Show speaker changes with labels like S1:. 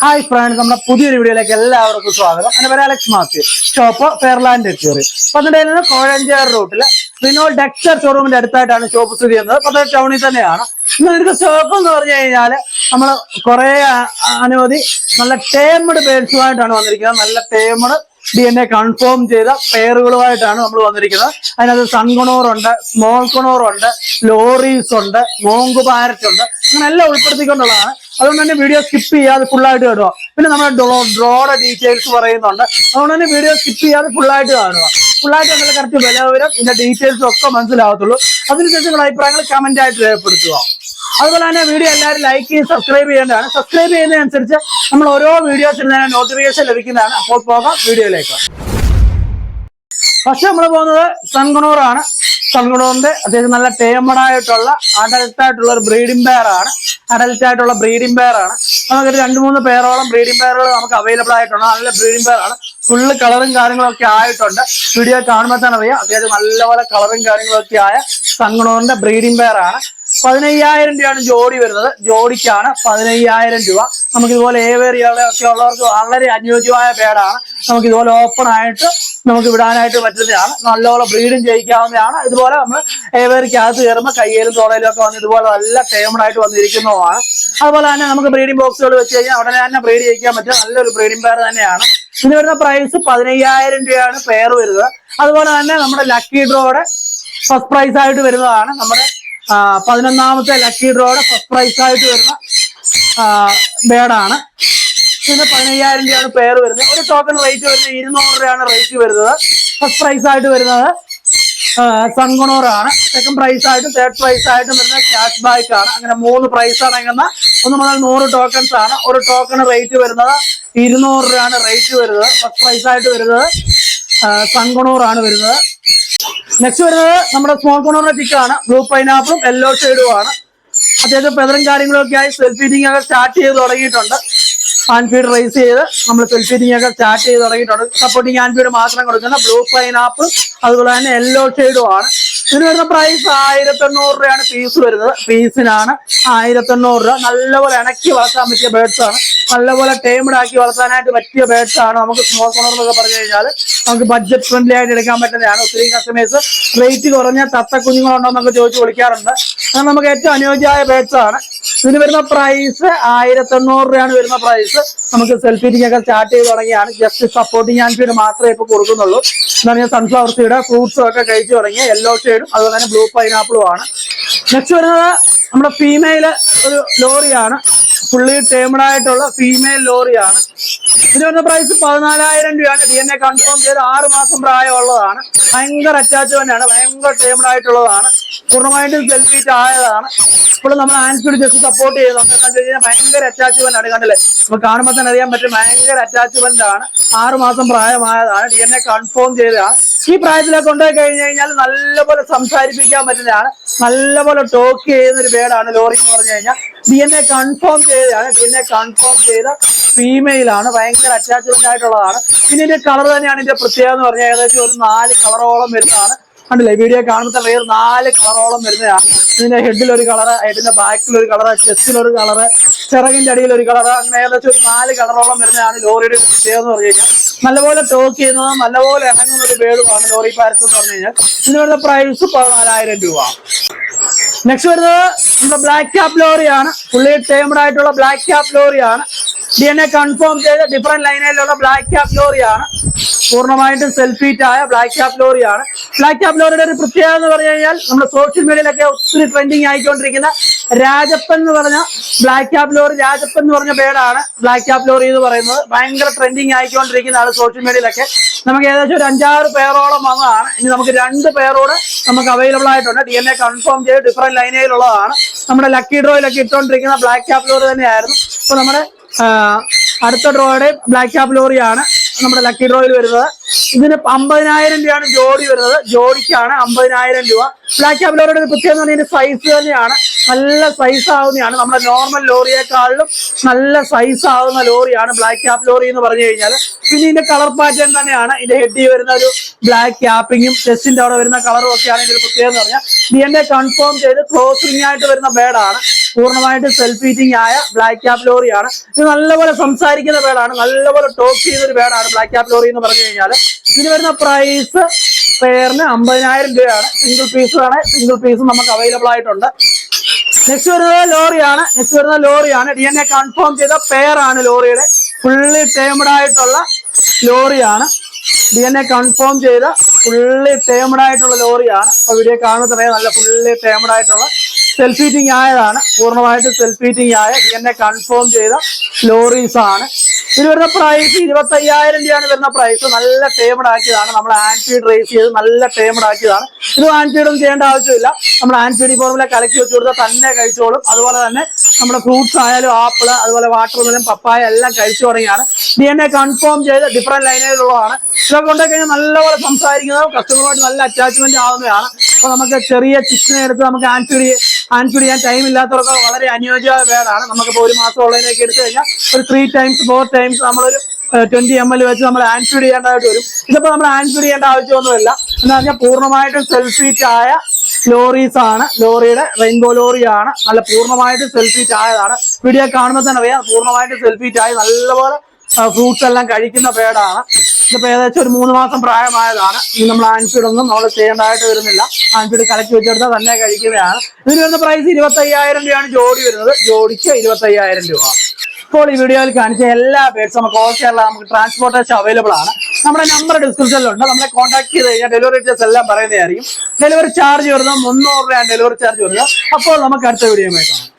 S1: Hi friends നമ്മുടെ പുതിയൊരു വീഡിയോയിലേക്ക് എല്ലാവർക്കും സ്വാഗതം. എന്റെ പേര് അലക്സ് മാത്യു. ഷോപ്പ് ഫെയർലാൻഡ് എക്യൂറി പത്തനംതിട്ടയിൽ കോഴഞ്ചേർ റൂട്ടിൽ റിനോൾ ഡെക്സർ ഷോറൂമിന്റെ അടുത്തായിട്ടാണ് ഷോപ്പ് സ്ഥിതി ചെയ്യുന്നത്. പത്തനംതിട്ട ടൗണിൽ തന്നെയാണ്. നിങ്ങൾക്ക് ഷോപ്പ് എന്ന് പറഞ്ഞു കഴിഞ്ഞാൽ നമ്മൾ കുറെ അനവധി നല്ല ടേമഡ് പേഴ്സുമായിട്ടാണ് വന്നിരിക്കുന്നത്. നല്ല tamed D N A confirm ചെയ്ത പെയറുകളുമായിട്ടാണ് നമ്മൾ വന്നിരിക്കുന്നത്. അതിനകത്ത് സൺകുണോറുണ്ട് സ്മോൾ കുണോറുണ്ട് ലോറീസ് ഉണ്ട് മോങ്ക് പാരറ്റ് ഉണ്ട്. അങ്ങനെ എല്ലാം ഉൾപ്പെടുത്തിക്കൊണ്ടുള്ളതാണ്. അതുകൊണ്ട് തന്നെ വീഡിയോ സ്കിപ്പ് ചെയ്യാതെ ഫുൾ ആയിട്ട് കാണുക പിന്നെ നമ്മുടെ ഡ്രോ ഡ്രോയുടെ ഡീറ്റെയിൽസ് പറയുന്നുണ്ട്. അതുകൊണ്ട് തന്നെ വീഡിയോ സ്കിപ്പ് ചെയ്യാതെ ഫുൾ ആയിട്ട് കാണുക ഫുൾ ആയിട്ട് നല്ല കറക്റ്റ് വില വിവരം ഇതിന്റെ ഡീറ്റെയിൽസ് ഒക്കെ മനസ്സിലാവത്തുള്ളൂ. അതിനുശേഷം നിങ്ങൾ അഭിപ്രായങ്ങൾ കമന്റ് ആയിട്ട് രേഖപ്പെടുത്തുക. അതുപോലെ തന്നെ വീഡിയോ എല്ലാവരും ലൈക്ക് ചെയ്ത് സബ്സ്ക്രൈബ് ചെയ്യേണ്ടതാണ്. സബ്സ്ക്രൈബ് ചെയ്യുന്നതനുസരിച്ച് നമ്മൾ ഓരോ വീഡിയോസിൽ തന്നെ നോട്ടിഫിക്കേഷൻ ലഭിക്കുന്നതാണ്. അപ്പോൾ പോകാം വീഡിയോയിലേക്ക് ഫസ്റ്റ് നമ്മൾ പോകുന്നത് സൺകുണൂറാണ് സൺകുണൂറിന്റെ അത്യാവശ്യം നല്ല ടേമഡ് ആയിട്ടുള്ള അഡൽട്ട് ആയിട്ടുള്ള ഒരു ബ്രീഡിംഗ് പെയർ ആണ്. അഡൽറ്റ് ആയിട്ടുള്ള ബ്രീഡിംഗ് പെയർ ആണ്. നമുക്കൊരു രണ്ട് മൂന്ന് പേരോളം ബ്രീഡിംഗ് പെയറുകൾ നമുക്ക് അവൈലബിൾ ആയിട്ടുണ്ട്. നല്ല ബ്രീഡിംഗ് പെയർ ആണ്. ഫുള്ള് കളറും കാര്യങ്ങളും ഒക്കെ ആയിട്ടുണ്ട്. വീഡിയോ കാണുമ്പോൾ തന്നെ അറിയാം. അത്യാവശ്യം നല്ലപോലെ കളറും കാര്യങ്ങളൊക്കെ ആയ സൺകുണൂറിന്റെ ബ്രീഡിംഗ് പെയർ ആണ്. പതിനയ്യായിരം രൂപയാണ് ജോഡി വരുന്നത്. ജോഡിക്കാണ് പതിനയ്യായിരം രൂപ. നമുക്ക് ഇതുപോലെ ഏവേറിയുള്ള ഒക്കെ ഉള്ളവർക്ക് വളരെ അനുയോജ്യമായ പേടാണ് നമുക്ക് ഇതുപോലെ ഓപ്പൺ ആയിട്ട് നമുക്ക് വിടാനായിട്ട് പറ്റുന്നതാണ്. നല്ലോണം ബ്രീഡും ചെയ്യിക്കാവുന്നതാണ് ഇതുപോലെ നമ്മൾ ഏവേറിക്കകത്ത് കയറുമ്പോൾ കയ്യിലും തോളയിലും ഒക്കെ വന്ന് ഇതുപോലെ നല്ല ടേമഡ് ആയിട്ട് വന്നിരിക്കുന്നതാണ് അതുപോലെ തന്നെ നമുക്ക് ബ്രീഡിംഗ് ബോക്സുകൾ വെച്ച് കഴിഞ്ഞാൽ ഉടനെ തന്നെ ബ്രീഡ് ചെയ്യിക്കാൻ പറ്റും. നല്ലൊരു ബ്രീഡിംഗ് പെയർ തന്നെയാണ്. ഇതിന് വരുന്ന പ്രൈസ് പതിനയ്യായിരം രൂപയാണ് പെയർ വരുന്നത്. അതുപോലെ തന്നെ നമ്മുടെ ലക്കി ഡ്രോയുടെ ഫസ്റ്റ് പ്രൈസ് ആയിട്ട് വരുന്നതാണ് നമ്മുടെ പതിനൊന്നാമത്തെ ലക്കി ഡ്രോയുടെ ഫസ്റ്റ് പ്രൈസ് ആയിട്ട് വരുന്ന ബേഡാണ്. പിന്നെ പതിനയ്യായിരം രൂപയാണ് പേർ വരുന്നത്. ഒരു ടോക്കൺ റേറ്റ് വരുന്നത് ഇരുന്നൂറ് രൂപയാണ് റേറ്റ് വരുന്നത്. ഫസ്റ്റ് പ്രൈസ് ആയിട്ട് വരുന്നത് സൺകുണോറാണ് സെക്കൻഡ് പ്രൈസ് ആയിട്ടും തേർഡ് പ്രൈസ് ആയിട്ടും വരുന്നത് ക്യാഷ് ബാക്ക് ആണ്. അങ്ങനെ മൂന്ന് പ്രൈസ് അടങ്ങുന്ന ഒന്ന് മുതൽ നൂറ് ടോക്കൺസ് ആണ്. ഒരു ടോക്കൺ റേറ്റ് വരുന്നത് ഇരുന്നൂറ് രൂപയാണ് റേറ്റ് വരുന്നത്. ഫസ്റ്റ് പ്രൈസ് ആയിട്ട് വരുന്നത് സൺകുണൂറാണ് വരുന്നത്. നെക്സ്റ്റ് വരുന്നത് നമ്മുടെ സ്മോൾ കുണൂറിന്റെ ചിക്കാണ് ബ്ലൂ പൈനാപ്പിളും യെല്ലോ ഷെയ്ഡും ആണ്. അത്യാവശ്യം പെതറും കാര്യങ്ങളൊക്കെ ആയി സെൽഫ് ഫീഡിംഗ് ഒക്കെ സ്റ്റാർട്ട് ചെയ്ത് തുടങ്ങിയിട്ടുണ്ട്. ഹാൻഡ് ഫീഡ് റൈസ് ചെയ്ത് നമ്മൾ സെൽഫ് ഫീഡിംഗ് ഒക്കെ സ്റ്റാർട്ട് ചെയ്ത് തുടങ്ങിയിട്ടുണ്ട്. സപ്പോർട്ടിങ് ഹാൻഡ് ഫീഡ് മാത്രം കൊടുക്കുന്ന ബ്ലൂ പൈനാപ്പിൾ അതുപോലെ തന്നെ യെല്ലോ ഷെയ്ഡും ആണ്. ഇതിന് വരുന്ന പ്രൈസ് ആയിരത്തി എണ്ണൂറ് രൂപയാണ് പീസ് വരുന്നത്. പീസിനാണ് ആയിരത്തി എണ്ണൂറ് രൂപ. നല്ലപോലെ ഇണക്കി വളർത്താൻ പറ്റിയ ബേഡ്സ് ആണ്. നല്ലപോലെ ടേംഡ് ആക്കി വളർത്താനായിട്ട് പറ്റിയ ബേഡ്സ് ആണ് നമുക്ക് സ്മോൾ കോണർ എന്നൊക്കെ പറഞ്ഞു കഴിഞ്ഞാൽ നമുക്ക് ബഡ്ജറ്റ് ഫ്രണ്ട്ലി ആയിട്ട് എടുക്കാൻ പറ്റുന്നതാണ്. ഒത്തിരി കസ്റ്റമേഴ്സ് റേറ്റ് കുറഞ്ഞ തത്ത കുഞ്ഞുങ്ങളുണ്ടോ എന്നൊക്കെ ചോദിച്ച് വിളിക്കാറുണ്ട്. അത് നമുക്ക് ഏറ്റവും അനുയോജ്യമായ ബേഡ്സ് ആണ്. ഇതിന് വരുന്ന പ്രൈസ് ആയിരത്തി എണ്ണൂറ് രൂപയാണ് വരുന്ന പ്രൈസ് നമുക്ക് സെൽഫ് ഫീഡിംഗ് ഒക്കെ സ്റ്റാർട്ട് ചെയ്ത് തുടങ്ങിയാണ്. ജസ്റ്റ് സപ്പോർട്ടിങ് ആൻഡ് ഫീഡ് മാത്രമേ ഇപ്പൊ കൊടുക്കുന്നുള്ളൂ. എന്താ പറഞ്ഞാൽ സൺഫ്ലവർ സീഡ് ഫ്രൂട്ട്സും ഒക്കെ കഴിച്ചു തുടങ്ങി യെല്ലോ ഷെയ്ഡും അതുപോലെ തന്നെ ബ്ലൂ പൈനാപ്പിളും ആണ്. നെക്സ്റ്റ് വരുന്നത് നമ്മുടെ ഫീമെയിൽ ഒരു ലോറിയാണ് ഫുള്ളി ടേമഡ് ആയിട്ടുള്ള ഫീമെയിൽ ലോറിയാണ് ഇതിന് വരുന്ന പ്രൈസ് പതിനാലായിരം രൂപയാണ്. ഡി എൻ എ കൺഫേം ചെയ്ത് ആറ് മാസം പ്രായമുള്ളതാണ്. ഭയങ്കര അറ്റാച്ച്മെന്റ് ആണ് ഭയങ്കര ടേമഡ് ആയിട്ടുള്ളതാണ്. പൂർണമായിട്ടും സെൽഫീറ്റ് ആയതാണ്. ഇപ്പോൾ നമ്മൾ ആൻസിഡ് ജസ്റ്റ് സപ്പോർട്ട് ചെയ്തു. എന്താ വെച്ച് കഴിഞ്ഞാൽ ഭയങ്കര അറ്റാച്ച്മെന്റ് ആണ്. കണ്ടില്ലേ? നമുക്ക് കാണുമ്പോൾ തന്നെ അറിയാൻ പറ്റും ഭയങ്കര അറ്റാച്ച്മെന്റ് ആണ്. ആറ് മാസം പ്രായമായതാണ്. ഡി എൻ എ കൺഫേം ചെയ്തതാണ്. ഈ പ്രായത്തിലൊക്കെ ഉണ്ടായി കഴിഞ്ഞു കഴിഞ്ഞാൽ നല്ലപോലെ സംസാരിപ്പിക്കാൻ പറ്റുന്നതാണ്. നല്ലപോലെ ടോക്ക് ചെയ്യുന്ന ഒരു പേടാണ് ലോറി എന്ന് പറഞ്ഞു കഴിഞ്ഞാൽ. ഡി എൻ എ കൺഫേം ചെയ്തതാണ്. ഡി എൻ എ കൺഫേം ചെയ്ത ഫീമെയിൽ ആണ്. ഭയങ്കര അറ്റാച്ച്മെന്റ് ആയിട്ടുള്ളതാണ്. പിന്നെ ഇതിന്റെ കളർ തന്നെയാണ് ഇതിന്റെ പ്രത്യേകത എന്ന് പറഞ്ഞാൽ ഏകദേശം ഒരു നാല് കളറോളം വരുന്നതാണ്. കണ്ടില്ലേ? വീഡിയോ കാണുമ്പോൾ വേറെ നാല് കളറോളം വരുന്നതാണ്. ഇതിന്റെ ഹെഡിൽ ഒരു കളറ് ഹെഡിന്റെ ബാക്കിൽ ഒരു കളറ് ചെസ്റ്റിൽ ഒരു കളറ് ചിറകിന്റെ അടിയിൽ ഒരു കളറ് അങ്ങനെ ഏകദേശം ഒരു നാല് കളറോളം വരുന്നതാണ് ലോറിയുടെ പ്രത്യേകത എന്ന് പറഞ്ഞു കഴിഞ്ഞാൽ. നല്ലപോലെ ടോക്ക് ചെയ്യുന്നത് നല്ലപോലെ ഇറങ്ങുന്ന ഒരു ബേഡുമാണ് ലോറി പാരസ് എന്ന് പറഞ്ഞു കഴിഞ്ഞാൽ. ഇതിന് വരുന്ന പ്രൈസ് പതിനാലായിരം രൂപ. നെക്സ്റ്റ് വരുന്നത് നമ്മുടെ ബ്ലാക്ക് ക്യാപ് ലോറിയാണ്. ഫുള്ളി ടേംഡ് ആയിട്ടുള്ള ബ്ലാക്ക് ക്യാപ് ലോറിയാണ്. ഡി എൻ എ കൺഫേം ചെയ്ത ഡിഫറെന്റ് ലൈനിലുള്ള ബ്ലാക്ക് ക്യാപ് ലോറിയാണ്. പൂർണമായിട്ടും സെൽഫീറ്റ് ആയ ബ്ലാക്ക് ക്യാപ് ലോറിയാണ്. ബ്ലാക്ക് ക്യാപ് ലോറിയുടെ ഒരു പ്രത്യേകത എന്ന് പറഞ്ഞു കഴിഞ്ഞാൽ നമ്മുടെ സോഷ്യൽ മീഡിയയിലൊക്കെ ഒത്തിരി ട്രെൻഡിങ് ആയിക്കൊണ്ടിരിക്കുന്ന രാജപ്പൻ എന്ന് പറഞ്ഞ ബ്ലാക്ക് ലോറി രാജപ്പൻ എന്ന് പറഞ്ഞ പേരാണ് ബ്ലാക്ക് ലോറി എന്ന് പറയുന്നത്. ഭയങ്കര ട്രെൻഡിങ് ആയിക്കൊണ്ടിരിക്കുന്നതാണ് സോഷ്യൽ മീഡിയയിലൊക്കെ നമുക്ക് ഏകദേശം ഒരു അഞ്ചാറ് പേരോളം വന്നതാണ്. ഇനി നമുക്ക് രണ്ട് പേരോട് നമുക്ക് അവൈലബിൾ ആയിട്ടുണ്ട്. ഡി എൻ എ കൺഫേം ചെയ്ത് ഡിഫറെന്റ് ലൈനയിലുള്ളതാണ് നമ്മുടെ ലക്കി ഡ്രോയിലൊക്കെ ഇട്ടുകൊണ്ടിരിക്കുന്ന ബ്ലാക്ക് ക്യാപ് ലോറി തന്നെയായിരുന്നു. അപ്പൊ നമ്മുടെ അടുത്ത ഡ്രോയുടെ ബ്ലാക്ക് ക്യാപ് ലോറിയാണ്. നമ്മുടെ ലക്കി ഡ്രോയിൽ വരുന്നത്. ഇതിന് അമ്പതിനായിരം രൂപയാണ് ജോഡി വരുന്നത്. ജോഡിക്കാണ് അമ്പതിനായിരം രൂപ. ബ്ലാക്ക് ക്യാബിലോറിയുടെ ഒരു പ്രത്യേകത പറഞ്ഞാൽ സൈസ് തന്നെയാണ്. നല്ല സൈസ് ആവുന്നതാണ്. നമ്മുടെ നോർമൽ ലോറിയേക്കാളിലും നല്ല സൈസ് ആവുന്ന ലോറിയാണ് ബ്ലാക്ക് ക്യാപ് ലോറി എന്ന് പറഞ്ഞു കഴിഞ്ഞാൽ. പിന്നെ ഇതിന്റെ കളർ പാറ്റേൺ തന്നെയാണ്. ഇതിന്റെ ഹെഡിൽ വരുന്ന ഒരു ബ്ലാക്ക് ക്യാപ്പിങ്ങും ചെസ്റ്റിന്റെ അവിടെ വരുന്ന കളറും ഒക്കെയാണ് ഇതിന്റെ പ്രത്യേകത എന്ന് പറഞ്ഞാൽ. ഡി എൻ എ കൺഫേം ചെയ്ത് ക്ലോസിംഗ് ആയിട്ട് വരുന്ന ബേഡാണ് പൂർണമായിട്ട് സെൽഫ് ഈറ്റിംഗ് ആയ ബ്ലാക്ക് ക്യാപ് ലോറിയാണ് ഇത് നല്ലപോലെ സംസാരിക്കുന്ന പേടാണ് നല്ലപോലെ ടോക്ക് ചെയ്യുന്ന ഒരു പേടാണ് ബ്ലാക്ക് ക്യാപ് ലോറി എന്ന് പറഞ്ഞു കഴിഞ്ഞാൽ ഇതിന് വരുന്ന പ്രൈസ് പെയറിന് അമ്പതിനായിരം രൂപയാണ്. സിംഗിൾ പീസ് ആണ് സിംഗിൾ പീസ് നമുക്ക് അവൈലബിൾ ആയിട്ടുണ്ട്. നെക്സ്റ്റ് വരുന്നത് ലോറിയാണ് നെക്സ്റ്റ് വരുന്നത് ലോറിയാണ് ഡി എൻ എ കൺഫേം ചെയ്ത പെയർ ആണ് ലോറിയുടെ ഫുള്ളി ടേമഡ് ആയിട്ടുള്ള ലോറിയാണ് ഡി എൻ എ കൺഫേം ചെയ്ത ഫുള്ളി ടേമഡ് ആയിട്ടുള്ള ലോറിയാണ് അപ്പൊ വീഡിയോ കാണുന്നത് നല്ല ഫുള്ളി ടേമഡ് ആയിട്ടുള്ള സെൽഫ് ഹീറ്റിംഗ് ആയതാണ്. പൂർണമായിട്ട് സെൽഫ് ഹീറ്റിംഗ് ആയ. എന്നെ കൺഫേം ചെയ്ത ലോറീസ് ആണ്. ഇത് വരുന്ന പ്രൈസ് ഇരുപത്തി അയ്യായിരം രൂപയാണ് വരുന്ന പ്രൈസ് നല്ല ടേമഡ് ആക്കിയതാണ്. നമ്മൾ ആൻഫീഡ് റേസ് ചെയ്ത് നല്ല ടേമഡ് ആക്കിയതാണ്. ഇത് ആൻഫീഡൊന്നും ചെയ്യേണ്ട ആവശ്യമില്ല. നമ്മൾ ആൻഫീഡ് ഫോർമുല കലക്കി വെച്ച് കൊടുത്താൽ തന്നെ കഴിച്ചോളും. അതുപോലെ തന്നെ നമ്മുടെ ഫ്രൂട്ട്സ് ആയാലും ആപ്പിൾ അതുപോലെ വാട്ടർ മെലൻ പപ്പായ എല്ലാം കഴിച്ചു തുടങ്ങിയാണ്. ഡി എൻ എ കൺഫേം ചെയ്ത് ഡിഫറെന്റ് ലൈനുകളിലുള്ളതാണ് ഇതൊക്കെ കൊണ്ടുപോയി നല്ലപോലെ സംസാരിക്കുന്നതും കസ്റ്റമറുമായിട്ട് നല്ല അറ്റാച്ച്മെന്റ് ആവുന്നതാണ്. അപ്പൊ നമുക്ക് ചെറിയ ചിക്കനെ എടുത്ത് നമുക്ക് ആൻഫീഡ് ആൻഫീഡ് ചെയ്യാൻ ടൈം ഇല്ലാത്തവർക്ക് വളരെ അനുയോജ്യമായ പേരാണ്. നമുക്കിപ്പോൾ ഒരു മാസം ഉള്ളതിനൊക്കെ എടുത്തു കഴിഞ്ഞാൽ ഒരു ത്രീ ടൈംസ് ഫോർ ടൈംസ് നമ്മളൊരു ട്വന്റി എം എൽ വെച്ച് നമ്മൾ ആൻസർ ചെയ്യേണ്ടതായിട്ട് വരും. ഇതിപ്പോ നമ്മൾ ആൻസർ ചെയ്യേണ്ട ആവശ്യമൊന്നുമില്ല. എന്ന് പറഞ്ഞാൽ പൂർണമായിട്ടും സെൽഫീറ്റ് ആയ ലോറീസ് ആണ്. ലോറിയുടെ റെയിൻബോ ലോറിയാണ് നല്ല പൂർണമായിട്ട് സെൽഫീറ്റ് ആയതാണ്. വീഡിയോ കാണുമ്പോൾ തന്നെ അറിയാം പൂർണമായിട്ട് സെൽഫീറ്റ് ആയി. നല്ലപോലെ ഫ്രൂട്ട്സ് എല്ലാം കഴിക്കുന്ന പേടാണ് ഇതിപ്പോ ഏകദേശം ഒരു മൂന്ന് മാസം പ്രായമായതാണ്. ഇനി നമ്മൾ ആൻഫീഡ് ഒന്നും നമ്മൾ ചെയ്യേണ്ടതായിട്ട് വരുന്നില്ല. ആൻഫീഡ് കലക്കി വെച്ചെടുത്താൽ തന്നെ കഴിക്കുകയാണ്. ഇതിന് വരുന്ന പ്രൈസ് ഇരുപത്തി അയ്യായിരം രൂപയാണ് ജോഡി വരുന്നത്. ജോഡിക്ക് ഇരുപത്തി അയ്യായിരം രൂപ. ഇപ്പോൾ ഈ വീഡിയോയിൽ കാണിച്ച എല്ലാ പേഴ്സും നമുക്ക് ഓൾ കേരള നമുക്ക് ട്രാൻസ്പോർട്ടേഷൻ അവൈലബിൾ ആണ്. നമ്മുടെ നമ്പർ ഡിസ്ക്രിപ്ഷനിലുണ്ട് നമ്മളെ കോൺടാക്ട് ചെയ്ത് കഴിഞ്ഞാൽ ഡെലിവറി ഡീറ്റെയിൽസ് എല്ലാം പറയുന്നതായിരിക്കും. ഡെലിവറി ചാർജ് വരുന്നത് മുന്നൂറ് രൂപയാണ് ഡെലിവറി ചാർജ് വരുന്നത്. അപ്പോൾ നമുക്ക് അടുത്ത വീഡിയോ കാണാം.